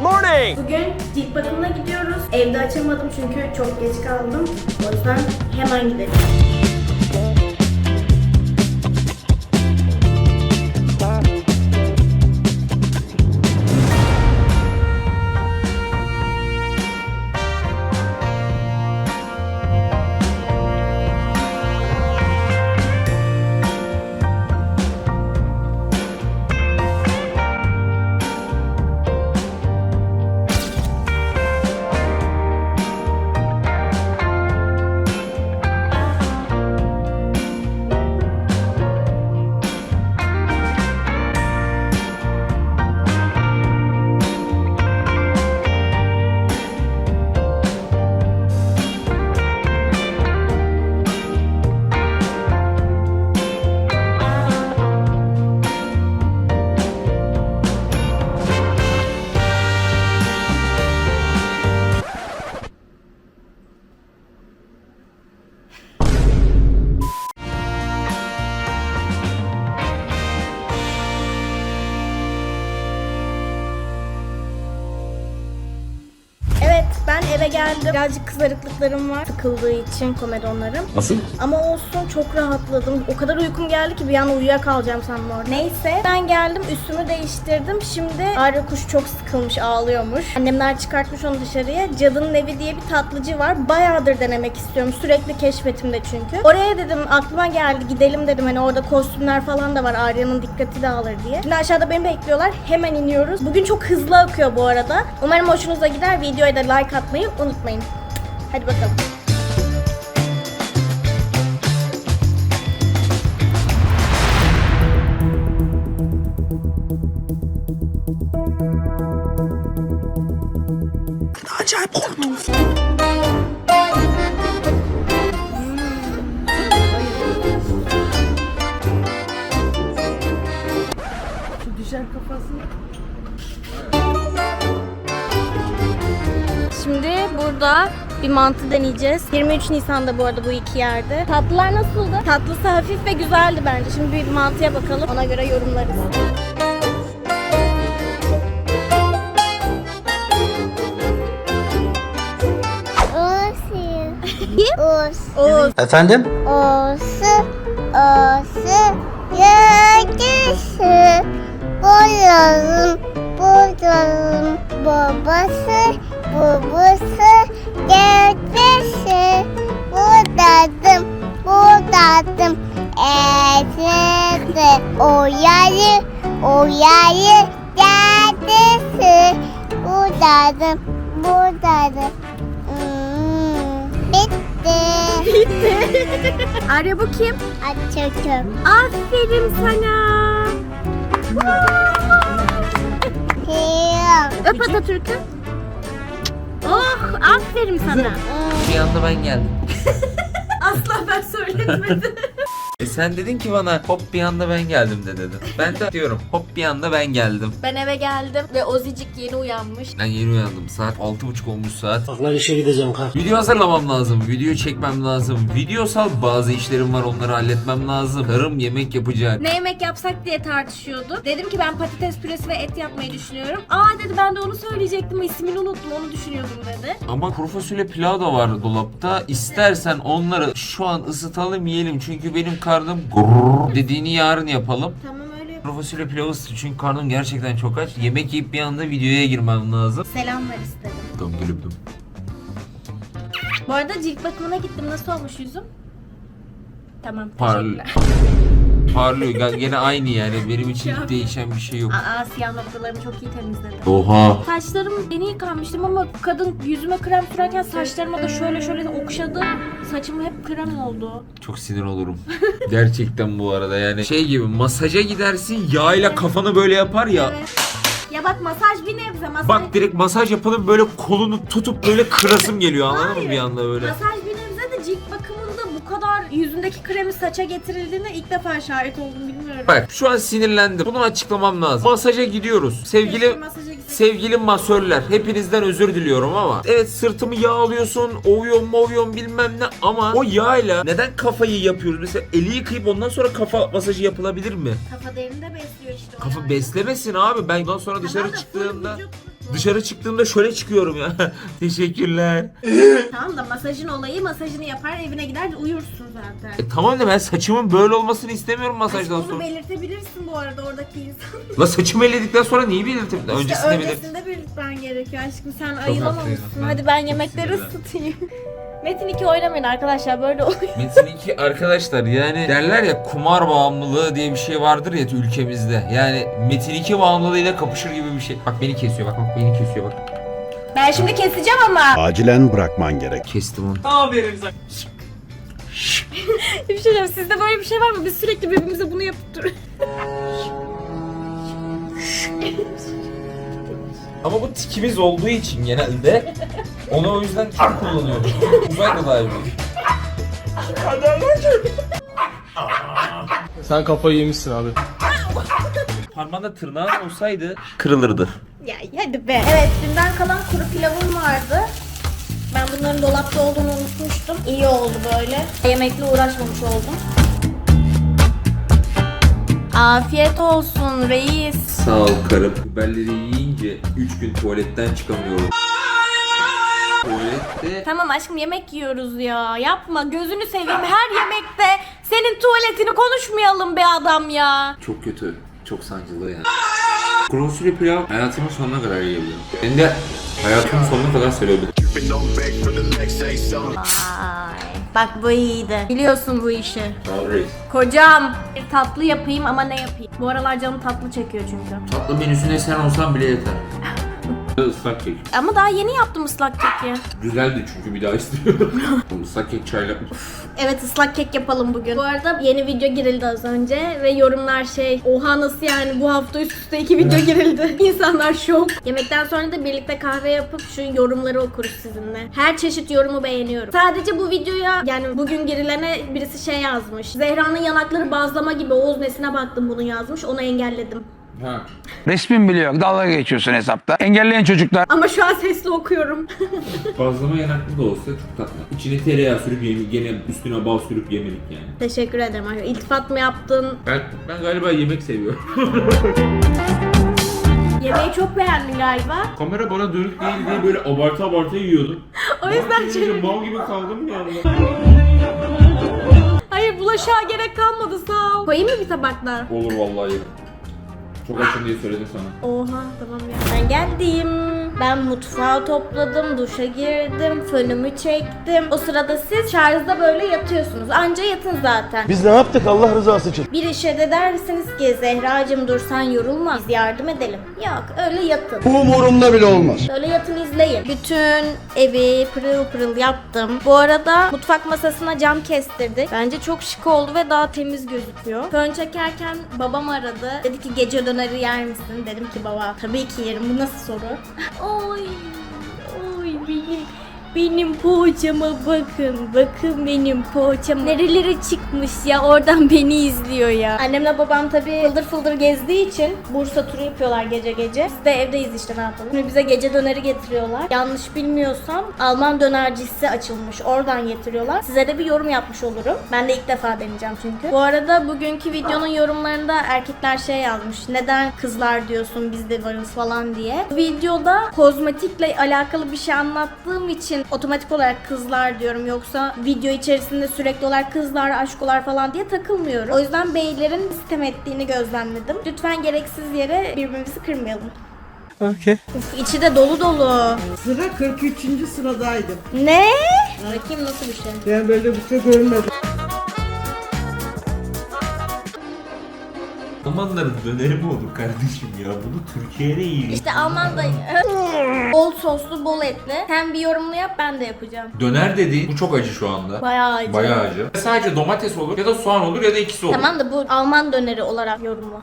Good morning. Bugün cilt bakımına gidiyoruz. Evde açamadım çünkü çok geç kaldım. O yüzden hemen gidelim. Ben eve geldim. Birazcık kızarıklıklarım var. Sıkıldığı için komedonlarım. Nasıl? Ama olsun çok rahatladım. O kadar uykum geldi ki bir an uyuyakalacağım sandım orada. Neyse ben geldim üstümü değiştirdim. Şimdi Arya kuş çok sıkılmış ağlıyormuş. Annemler çıkartmış onu dışarıya. Cadının evi diye bir tatlıcı var. Bayağıdır denemek istiyorum. Sürekli keşfetimde çünkü. Oraya dedim aklıma geldi gidelim dedim. Hani orada kostümler falan da var. Arya'nın dikkati dağılır diye. Şimdi aşağıda beni bekliyorlar. Hemen iniyoruz. Bugün çok hızlı akıyor bu arada. Umarım hoşunuza gider. Videoya da like atmayı unutmayın. Hadi bakalım. Acayip korktum. Burada bir mantı deneyeceğiz. 23 Nisan'da bu arada bu iki yerde. Tatlılar nasıldı? Tatlısı hafif ve güzeldi bence. Şimdi bir mantıya bakalım. Ona göre yorumlarız. Os. Oğuz. Efendim? Osu. Osu. Yöngüsü. Boyalım. Boyalım. Babası. Babası. Gelmesi. Budadım. Budadım. Etrede. O yayı. O yayı. Gelmesi. Budadım. Budadım. Hmm, bitti. Arya bu kim? Açıyorum. Aferin sana. Öp Atatürk'ü. Oh aferin sana. Bir anda ben geldim. Asla ben söylemedim. Sen dedin ki bana hop bir anda ben geldim de dedin. Ben de diyorum hop bir anda ben geldim. ben eve geldim ve Ozicik yeni uyanmış. Ben yeni uyandım. Saat 6.30 olmuş saat. Aklar işe gideceğim kalk. Video hazırlamam lazım. Video çekmem lazım. Videosal bazı işlerim var onları halletmem lazım. Karım yemek yapacak. Ne yemek yapsak diye tartışıyordu. Dedim ki ben patates püresi ve et yapmayı düşünüyorum. Aa dedi ben de onu söyleyecektim. ismini unuttum onu düşünüyordum dedi. Ama kuru fasulye pilav da var dolapta. İstersen onları şu an ısıtalım yiyelim. Çünkü benim karnım gurur dediğini yarın yapalım. Tamam öyle yap. Fasulye pilavı çünkü karnım gerçekten çok aç. Yemek yiyip bir anda videoya girmem lazım. Selam ver istedim. Tamam gülüptüm. Bu arada cilt bakımına gittim. Nasıl olmuş yüzüm? Tamam Parl teşekkürler. parlıyor. Gel- Gene aynı yani. Benim için değişen bir şey yok. Aa siyah noktalarımı çok iyi temizledi. Oha. Saçlarım yeni yıkanmıştım ama kadın yüzüme krem sürerken saçlarıma da şöyle şöyle okşadı. Saçım hep krem oldu. Çok sinir olurum. Gerçekten bu arada yani. Şey gibi masaja gidersin yağıyla kafanı böyle yapar ya. Evet. Ya bak masaj bir nebze masaj. Bak direkt masaj yapalım böyle kolunu tutup böyle kırasım geliyor anladın mı bir anda böyle. Masaj bir nebze de cilt bakımında bu kadar yüzündeki kremi saça getirildiğine ilk defa şahit oldum bilmiyorum. Bak şu an sinirlendim. Bunu açıklamam lazım. Masaja gidiyoruz. Keşke Sevgili masaja. Sevgili masörler hepinizden özür diliyorum ama evet sırtımı yağlıyorsun, ovuyorsun, movuyorsun bilmem ne ama o yağla neden kafayı yapıyoruz? Mesela eli yıkayıp ondan sonra kafa masajı yapılabilir mi? Kafa derinde besliyor işte o Kafa yani. beslemesin abi. Ben ondan sonra dışarı Tamam da full çıktığımda vücut Dışarı çıktığımda şöyle çıkıyorum ya. Teşekkürler. Tamam da masajın olayı masajını yapar evine gider uyursun zaten. E tamam da ben saçımın böyle olmasını istemiyorum masajdan Bunu sonra. belirtebilirsin bu arada oradaki insan. La saçımı elledikten sonra niye belirteyim? İşte Öncesinde belir. öncesinde belirtmen gerekiyor aşkım sen ayılamamışsın. Ben Hadi ben çok yemekleri sinirlendim. ısıtayım. Metin 2 oynamayın arkadaşlar böyle oluyor. Metin 2 arkadaşlar yani derler ya kumar bağımlılığı diye bir şey vardır ya ülkemizde. Yani Metin 2 bağımlılığıyla kapışır gibi bir şey. Bak beni kesiyor bak bak beni kesiyor bak. Ben şimdi keseceğim ama. Acilen bırakman gerek. Kestim onu. bir şey diyeceğim sizde böyle bir şey var mı? Biz sürekli birbirimize bunu yapıp duruyoruz. Ama bu tikimiz olduğu için genelde onu o yüzden çok kullanıyorum. Uzay da daha iyi. Sen kafayı yemişsin abi. Parmağında tırnağın olsaydı kırılırdı. Ya hadi be. Evet dünden kalan kuru pilavım vardı. Ben bunların dolapta olduğunu unutmuştum. İyi oldu böyle. Yemekle uğraşmamış oldum. Afiyet olsun reis. Sağ ol karım. Biberleri yiyince 3 gün tuvaletten çıkamıyorum. Tuvalette Tamam aşkım yemek yiyoruz ya. Yapma gözünü seveyim her yemekte senin tuvaletini konuşmayalım be adam ya. çok kötü. Çok sancılı yani. Kuru pilav hayatımın sonuna kadar yiyebilirim. Ben de hayatımın sonuna kadar sevebilirim. Bak bu iyiydi. Biliyorsun bu işi. Sağ ol reis. Kocam bir tatlı yapayım ama ne yapayım? Bu aralar canım tatlı çekiyor çünkü. Tatlı menüsüne sen olsan bile yeter. Islak kek. Ama daha yeni yaptım ıslak keki. Güzeldi çünkü bir daha istiyorum. Islak kek çayla. Evet ıslak kek yapalım bugün. Bu arada yeni video girildi az önce ve yorumlar şey oha nasıl yani bu hafta üst üste iki video girildi. İnsanlar şok. Yemekten sonra da birlikte kahve yapıp şu yorumları okuruz sizinle. Her çeşit yorumu beğeniyorum. Sadece bu videoya yani bugün girilene birisi şey yazmış. Zehra'nın yanakları bazlama gibi Oğuz nesine baktım bunu yazmış onu engelledim. Ha. Resmin bile yok. Dalga geçiyorsun hesapta. Engelleyen çocuklar. Ama şu an sesli okuyorum. Bazlama yanaklı da olsa çok tatlı. İçine tereyağı sürüp yemek, gene üstüne bal sürüp yemelik yani. Teşekkür ederim. İltifat mı yaptın? Ben, ben galiba yemek seviyorum. Yemeği çok beğendin galiba. Kamera bana dönük değil diye böyle abartı abartı yiyordum. O yüzden Ben çevirdim. mal gibi kaldım ya. Hayır bulaşığa gerek kalmadı sağ ol. Koyayım mı bir tabaklar? Olur vallahi. Çok açım diye söyledim sana. Oha tamam ya. Ben geldim. Ben mutfağı topladım, duşa girdim, fönümü çektim. O sırada siz şarjda böyle yatıyorsunuz. Anca yatın zaten. Biz ne yaptık Allah rızası için? Bir işe de dersiniz ki Zehracığım dur sen yorulma biz yardım edelim. Yok öyle yatın. Umurumda bile olmaz. Öyle yatın izleyin. Bütün evi pırıl pırıl yaptım. Bu arada mutfak masasına cam kestirdik. Bence çok şık oldu ve daha temiz gözüküyor. Fön çekerken babam aradı. Dedi ki gece döneri yer misin? Dedim ki baba tabii ki yerim. Bu nasıl soru? oy, oy benim benim poğaçama bakın. Bakın benim poğaçam. Nerelere çıkmış ya. Oradan beni izliyor ya. Annemle babam tabii fıldır fıldır gezdiği için Bursa turu yapıyorlar gece gece. Biz de evdeyiz işte ne yapalım. Şimdi bize gece döneri getiriyorlar. Yanlış bilmiyorsam Alman dönercisi açılmış. Oradan getiriyorlar. Size de bir yorum yapmış olurum. Ben de ilk defa deneyeceğim çünkü. Bu arada bugünkü videonun yorumlarında erkekler şey yazmış. Neden kızlar diyorsun biz de varız falan diye. Videoda kozmetikle alakalı bir şey anlattığım için otomatik olarak kızlar diyorum. Yoksa video içerisinde sürekli olarak kızlar, aşkolar falan diye takılmıyorum. O yüzden beylerin sitem ettiğini gözlemledim. Lütfen gereksiz yere birbirimizi kırmayalım. Okey. Uf, içi de dolu dolu. Sıra 43. sıradaydım. Ne? Bakayım nasıl bir şey. Ben böyle bir şey görmedim. Almanların döneri mi olur kardeşim ya? Bunu Türkiye'de yiyin. İşte Alman da bol soslu, bol etli. Sen bir yorumlu yap ben de yapacağım. Döner dediğin bu çok acı şu anda. Bayağı acı. Bayağı acı. Sadece domates olur ya da soğan olur ya da ikisi olur. Tamam da bu Alman döneri olarak yorumla.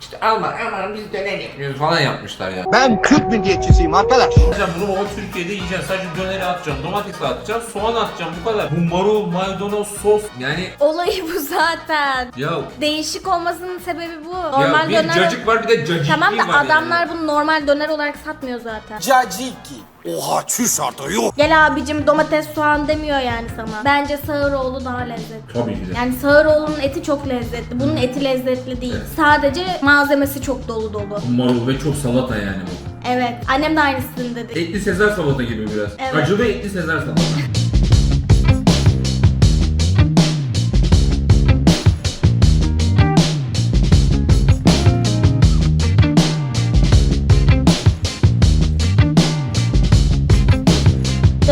İşte Alman, Alman biz döner yapmıyoruz falan yapmışlar ya. Ben Kürt milliyetçisiyim arkadaş. Hocam bunu baba Türkiye'de yiyeceksin. Sadece döneri atacaksın, domatesi atacaksın, soğan atacaksın bu kadar. Bu marul, maydanoz, sos. Yani Olayı bu zaten. ya Değişik olmasının sebebi bu. ya Normal bir döner. cacık var bir de cacık Tamam da var adamlar yani. bunu normal döner olarak satmıyor zaten. Caciki. Oha çüş artık yok. Gel abicim domates soğan demiyor yani sana. Bence Sağıroğlu daha lezzetli. Tabii ki de. Yani Sağıroğlu'nun eti çok lezzetli. Bunun eti lezzetli değil. Sadece malzemesi çok dolu dolu. Marul ve çok salata yani bu. Evet. Annem de aynısını dedi. Etli Sezar salata gibi biraz. Evet. Acılı etli Sezar salata.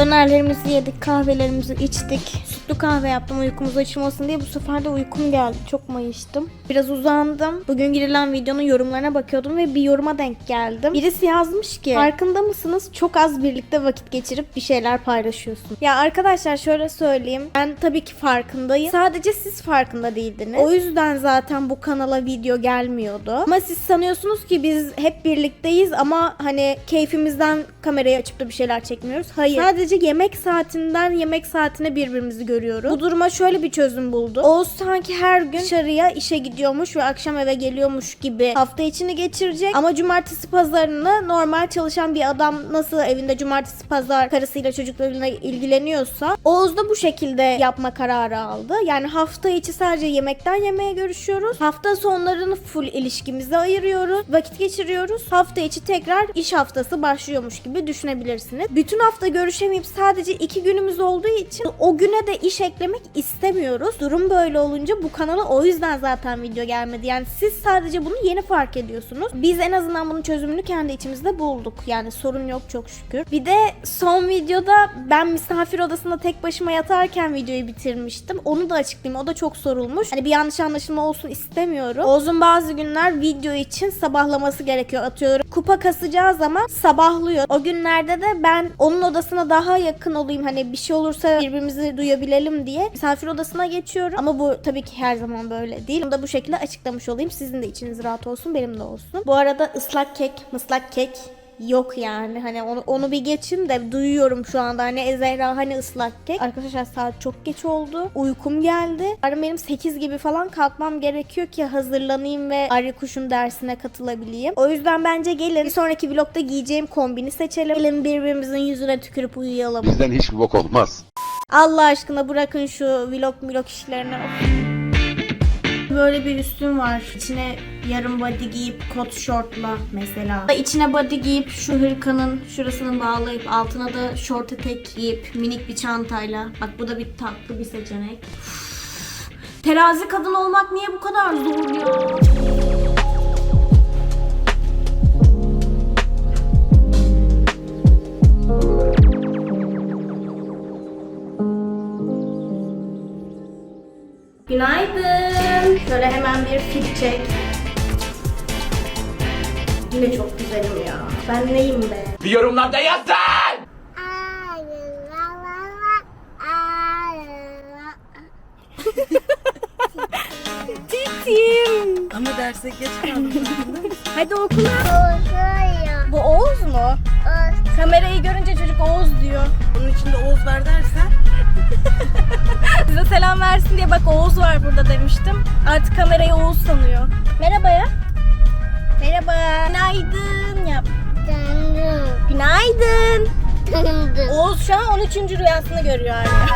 Dönerlerimizi yedik, kahvelerimizi içtik. Sütlü kahve yaptım uykumuz açılmasın diye. Bu sefer de uykum geldi. Çok mayıştım. Biraz uzandım. Bugün girilen videonun yorumlarına bakıyordum ve bir yoruma denk geldim. Birisi yazmış ki farkında mısınız? Çok az birlikte vakit geçirip bir şeyler paylaşıyorsun. Ya arkadaşlar şöyle söyleyeyim. Ben tabii ki farkındayım. Sadece siz farkında değildiniz. O yüzden zaten bu kanala video gelmiyordu. Ama siz sanıyorsunuz ki biz hep birlikteyiz ama hani keyfimizden kamerayı açıp da bir şeyler çekmiyoruz. Hayır. Sadece yemek saatinden yemek saatine birbirimizi görüyoruz. Bu duruma şöyle bir çözüm buldu. Oğuz sanki her gün dışarıya işe gidiyormuş ve akşam eve geliyormuş gibi hafta içini geçirecek. Ama cumartesi pazarını normal çalışan bir adam nasıl evinde cumartesi pazar karısıyla çocuklarıyla ilgileniyorsa Oğuz da bu şekilde yapma kararı aldı. Yani hafta içi sadece yemekten yemeğe görüşüyoruz. Hafta sonlarını full ilişkimize ayırıyoruz. Vakit geçiriyoruz. Hafta içi tekrar iş haftası başlıyormuş gibi düşünebilirsiniz. Bütün hafta görüşemeyip sadece iki günümüz olduğu için o güne de iş eklemek istemiyoruz. Durum böyle olunca bu kanala o yüzden zaten video gelmedi. Yani siz sadece bunu yeni fark ediyorsunuz. Biz en azından bunun çözümünü kendi içimizde bulduk. Yani sorun yok çok şükür. Bir de son videoda ben misafir odasında tek başıma yatarken videoyu bitirmiştim. Onu da açıklayayım. O da çok sorulmuş. Hani bir yanlış anlaşılma olsun istemiyorum. Oğuz'un bazı günler video için sabahlaması gerekiyor. Atıyorum kupa kasacağı zaman sabahlıyor. O günlerde de ben onun odasına daha yakın olayım. Hani bir şey olursa birbirimizi duyabilelim diye misafir odasına geçiyorum. Ama bu tabii ki her zaman böyle değil. Bunu da bu şekilde açıklamış olayım. Sizin de içiniz rahat olsun, benim de olsun. Bu arada ıslak kek, mıslak kek yok yani. Hani onu, onu bir geçin de duyuyorum şu anda. Hani "E, Zehra hani ıslak kek. Arkadaşlar saat çok geç oldu. Uykum geldi. Yarın benim 8 gibi falan kalkmam gerekiyor ki hazırlanayım ve Arya Kuş'un dersine katılabileyim. O yüzden bence gelin bir sonraki vlogda giyeceğim kombini seçelim. Gelin birbirimizin yüzüne tükürüp uyuyalım. Bizden hiçbir bok olmaz. Allah aşkına bırakın şu vlog vlog işlerini. Böyle bir üstüm var. İçine yarım body giyip kot şortla mesela. İçine body giyip şu hırkanın şurasını bağlayıp altına da şort etek giyip minik bir çantayla. Bak bu da bir tatlı bir seçenek. Terazi kadın olmak niye bu kadar zor ya? Günaydın. Şöyle hemen bir fit check. Yine çok güzelim ya. Ben neyim be? Bir yorumlarda yazın. Titim. Ama derse geç kaldım. Hadi okula. Bu Oğuz mu? Kamerayı görünce çocuk Oğuz diyor. Bunun içinde Oğuz var dersen Size selam versin diye bak Oğuz var burada demiştim. Artık kamerayı Oğuz sanıyor. Merhaba ya. Merhaba. Günaydın yap. Günaydın. Döndüm. Oğuz şu an 13. rüyasını görüyor Arya.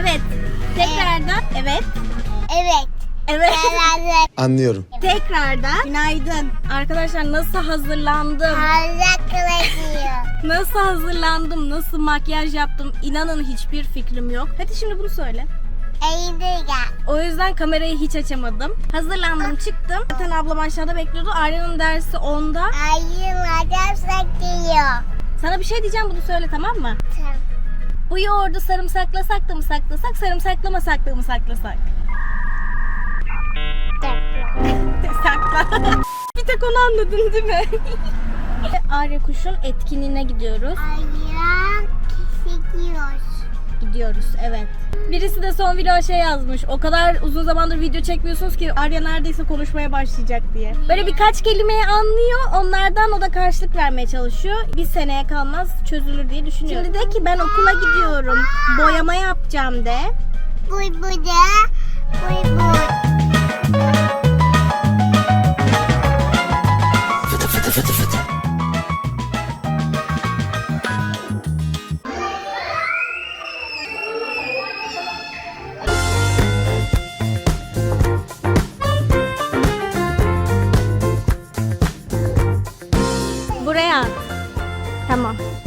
Evet. Tekrardan. Evet. Evet. Evet. Anlıyorum. Tekrardan. Günaydın. Arkadaşlar nasıl hazırlandım? hazırlanıyor. Nasıl hazırlandım? Nasıl makyaj yaptım? İnanın hiçbir fikrim yok. Hadi şimdi bunu söyle. O yüzden kamerayı hiç açamadım. Hazırlandım çıktım. Zaten ablam aşağıda bekliyordu. Arya'nın dersi 10'da. Ayın adam saklıyor. Sana bir şey diyeceğim bunu söyle tamam mı? Tamam. Bu yoğurdu sarımsaklasak da mı saklasak, sarımsaklamasak da mı saklasak? Sakla. bir tek onu anladın değil mi? Arya Kuş'un etkinliğine gidiyoruz. Ayın kesiyor. Gidiyoruz evet. Birisi de son video şey yazmış. O kadar uzun zamandır video çekmiyorsunuz ki Arya neredeyse konuşmaya başlayacak diye. Böyle birkaç kelimeyi anlıyor. Onlardan o da karşılık vermeye çalışıyor. Bir seneye kalmaz çözülür diye düşünüyorum. Şimdi de ki ben okula gidiyorum. Boyama yapacağım de. Buy buy da. Buy buy. 看嘛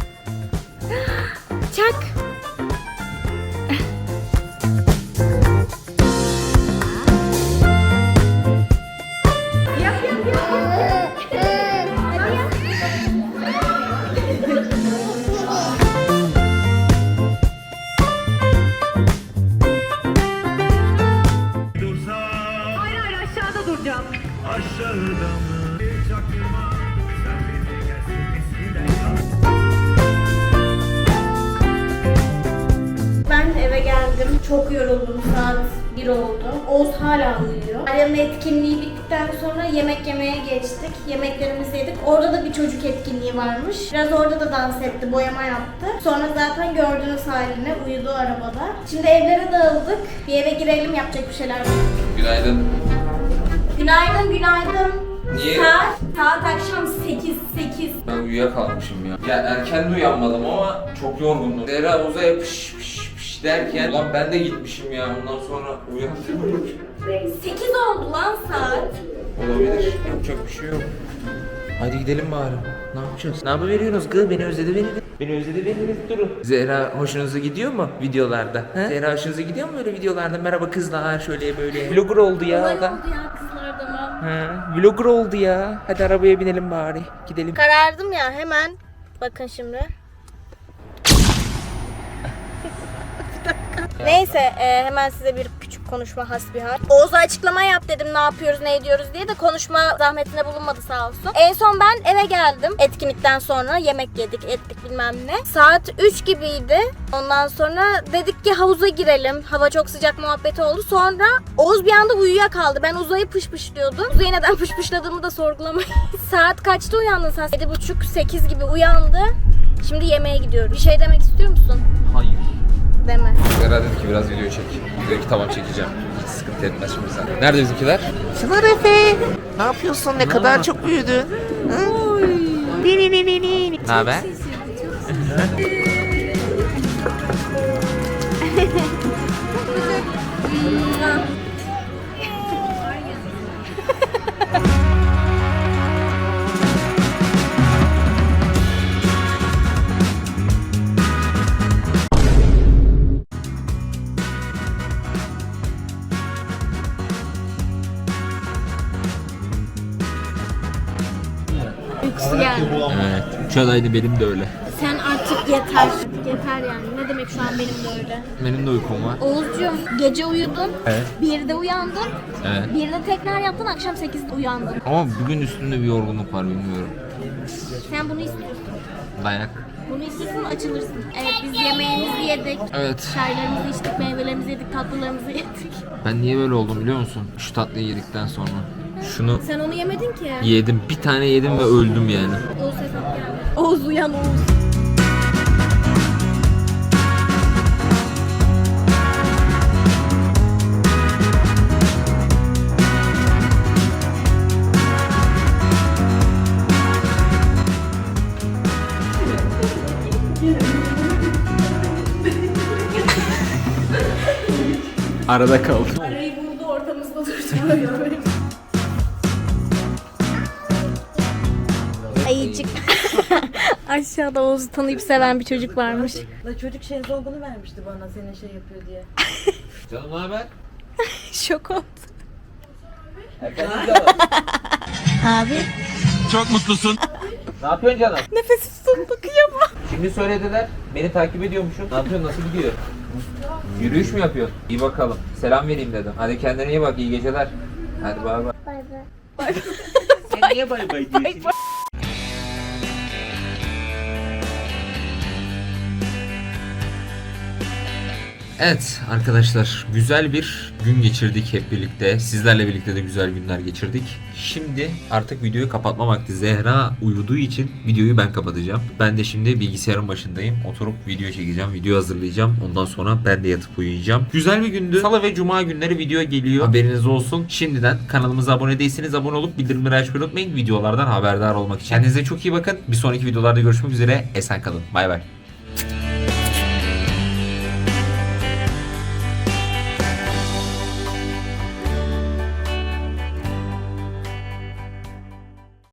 geldim. Çok yoruldum. Saat 1 oldu. Oğuz hala uyuyor. Arya'nın etkinliği bittikten sonra yemek yemeye geçtik. Yemeklerimizi yedik. Orada da bir çocuk etkinliği varmış. Biraz orada da dans etti, boyama yaptı. Sonra zaten gördüğünüz haline uyudu arabada. Şimdi evlere dağıldık. Bir eve girelim yapacak bir şeyler. var. Günaydın. Günaydın, günaydın. Niye? Saat, saat akşam 8, 8. Ben uyuyakalmışım ya. Ya erken de uyanmadım ama çok yorgundum. Zehra uzaya pış pış derken ulan ben de gitmişim ya. Ondan sonra uyandım. 8 oldu lan saat. Olabilir. Yapacak bir şey yok. Hadi gidelim bari. Ne yapacağız? Ne yapıveriyorsunuz kız? Beni özledi beni. Beni özledi beni. Durun. Zehra hoşunuza gidiyor mu videolarda? He? Zehra hoşunuza gidiyor mu böyle videolarda? Merhaba kızlar şöyle böyle. Vlogger oldu ya. Olay oldu ya kızlar da He, vlogger oldu ya. Hadi arabaya binelim bari. Gidelim. Karardım ya hemen. Bakın şimdi. Neyse e, hemen size bir küçük konuşma hasbihal. Oğuz'a açıklama yap dedim ne yapıyoruz ne ediyoruz diye de konuşma zahmetine bulunmadı sağ olsun. En son ben eve geldim etkinlikten sonra yemek yedik ettik bilmem ne. Saat 3 gibiydi. Ondan sonra dedik ki havuza girelim. Hava çok sıcak muhabbeti oldu. Sonra Oğuz bir anda uyuyakaldı. Ben Uzay'ı pışpışlıyordum. Uzay'ı neden pışpışladığımı da sorgulamayın. Saat kaçta uyandın sen? 7.30-8 gibi uyandı. Şimdi yemeğe gidiyoruz. Bir şey demek istiyor musun? Hayır. Deme. Zehra dedi ki biraz video çek. Dedi ki tamam çekeceğim. Hiç sıkıntı etmez şimdi sen. Nerede bizimkiler? Çınar Efe. Ne yapıyorsun? Ne kadar çok büyüdün. Ne haber? Üç adaydı benim de öyle. Sen artık yeter. Yeter yani. Ne demek şu an benim de öyle. Benim de uykum var. Oğuzcuğum gece uyudun. Evet. Bir de uyandın. Evet. Bir de tekrar yaptın. Akşam 8'de uyandın. Ama bugün üstünde bir yorgunluk var bilmiyorum. Sen bunu istiyorsun. Dayak. Bunu istiyorsun açılırsın. Evet biz yemeğimizi yedik. Evet. Çaylarımızı içtik, meyvelerimizi yedik, tatlılarımızı yedik. Ben niye böyle oldum biliyor musun? Şu tatlıyı yedikten sonra. Şunu Sen onu yemedin ki. yedim. Bir tane yedim ve öldüm yani. Oğuz hesap geldi. Oğuz uyan Oğuz. Arada kaldım. Arayı buldu ortamızda durdu. Ayıcık. Aşağıda Oğuz'u tanıyıp seven bir çocuk varmış. Da çocuk şezlongunu vermişti bana senin şey yapıyor diye. Canım ne haber? Şok oldu. Abi. Çok mutlusun. Ne yapıyorsun canım? Nefesi tuttu kıyamam. Şimdi söylediler. Beni takip ediyormuşsun. Ne yapıyorsun? Nasıl gidiyor? Yürüyüş mü yapıyorsun? İyi bakalım. Selam vereyim dedim. Hadi kendine iyi bak. iyi geceler. Hadi bay bay. Bay bay. Sen niye bay bay diyorsun? Evet arkadaşlar güzel bir gün geçirdik hep birlikte. Sizlerle birlikte de güzel günler geçirdik. Şimdi artık videoyu kapatma vakti. Zehra uyuduğu için videoyu ben kapatacağım. Ben de şimdi bilgisayarın başındayım. Oturup video çekeceğim, video hazırlayacağım. Ondan sonra ben de yatıp uyuyacağım. Güzel bir gündü. Salı ve cuma günleri video geliyor. Haberiniz olsun. Şimdiden kanalımıza abone değilseniz abone olup bildirimleri açmayı unutmayın. Videolardan haberdar olmak için. Kendinize çok iyi bakın. Bir sonraki videolarda görüşmek üzere. Esen kalın. Bay bay.